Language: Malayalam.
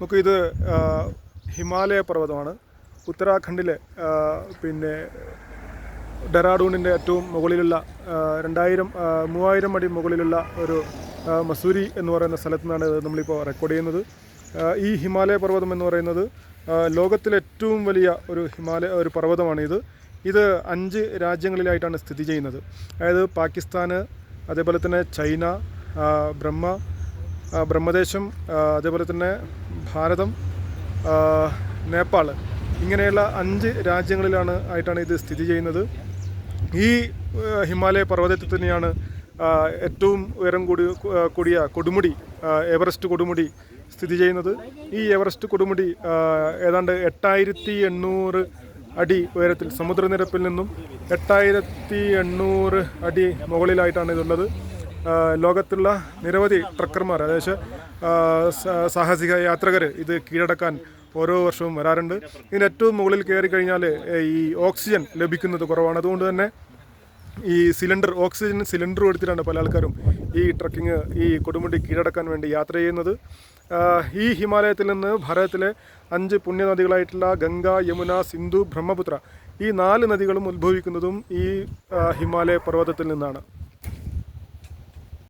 നമുക്ക് ഇത് ഹിമാലയ പർവതമാണ് ഉത്തരാഖണ്ഡിലെ പിന്നെ ഡെറാഡൂണിന്റെ ഏറ്റവും മുകളിലുള്ള രണ്ടായിരം മൂവായിരം അടി മുകളിലുള്ള ഒരു മസൂരി എന്ന് പറയുന്ന സ്ഥലത്തു നിന്നാണ് നമ്മളിപ്പോൾ റെക്കോർഡ് ചെയ്യുന്നത്. ഈ ഹിമാലയ പർവതം എന്ന് പറയുന്നത് ലോകത്തിലെ ഏറ്റവും വലിയ ഒരു ഹിമാലയ ഒരു പർവതമാണ് ഇത്. ഇത് അഞ്ച് രാജ്യങ്ങളിലായിട്ടാണ് സ്ഥിതി ചെയ്യുന്നത്. അതായത് പാകിസ്ഥാന് അതേപോലെ തന്നെ ചൈന ബ്രഹ്മ ബ്രഹ്മദേശം അതേപോലെ തന്നെ ഭാരതം നേപ്പാൾ ഇങ്ങനെയുള്ള അഞ്ച് രാജ്യങ്ങളിലാണ് ആയിട്ടാണ് ഇത് സ്ഥിതി ചെയ്യുന്നത്. ഈ ഹിമാലയ പർവതത്തിൽ തന്നെയാണ് ഏറ്റവും ഉയരം കൂടി കൂടിയ കൊടുമുടി എവറസ്റ്റ് കൊടുമുടി സ്ഥിതി ചെയ്യുന്നത്. ഈ എവറസ്റ്റ് കൊടുമുടി ഏതാണ്ട് എട്ടായിരത്തി എണ്ണൂറ് അടി ഉയരത്തിൽ സമുദ്രനിരപ്പിൽ നിന്നും എട്ടായിരത്തി എണ്ണൂറ് അടി മുകളിലായിട്ടാണ് ഇതുള്ളത്. ലോകത്തുള്ള നിരവധി ട്രക്കർമാർ അതായത് സാഹസിക യാത്രകർ ഇത് കീഴടക്കാൻ ഓരോ വർഷവും വരാറുണ്ട്. ഇതിന് ഏറ്റവും മുകളിൽ കയറി കഴിഞ്ഞാൽ ഈ ഓക്സിജൻ ലഭിക്കുന്നത് കുറവാണ്. അതുകൊണ്ട് തന്നെ ഈ സിലിണ്ടർ ഓക്സിജൻ സിലിണ്ടർ എടുത്തിട്ടാണ് പല ആൾക്കാരും ഈ ട്രക്കിങ് ഈ കൊടുമുടി കീഴടക്കാൻ വേണ്ടി യാത്ര ചെയ്യുന്നത്. ഈ ഹിമാലയത്തിൽ നിന്ന് ഭാരതത്തിലെ അഞ്ച് പുണ്യനദികളായിട്ടുള്ള ഗംഗ യമുന സിന്ധു ബ്രഹ്മപുത്ര ഈ നാല് നദികളും ഉത്ഭവിക്കുന്നതും ഈ ഹിമാലയ പർവതത്തിൽ നിന്നാണ്.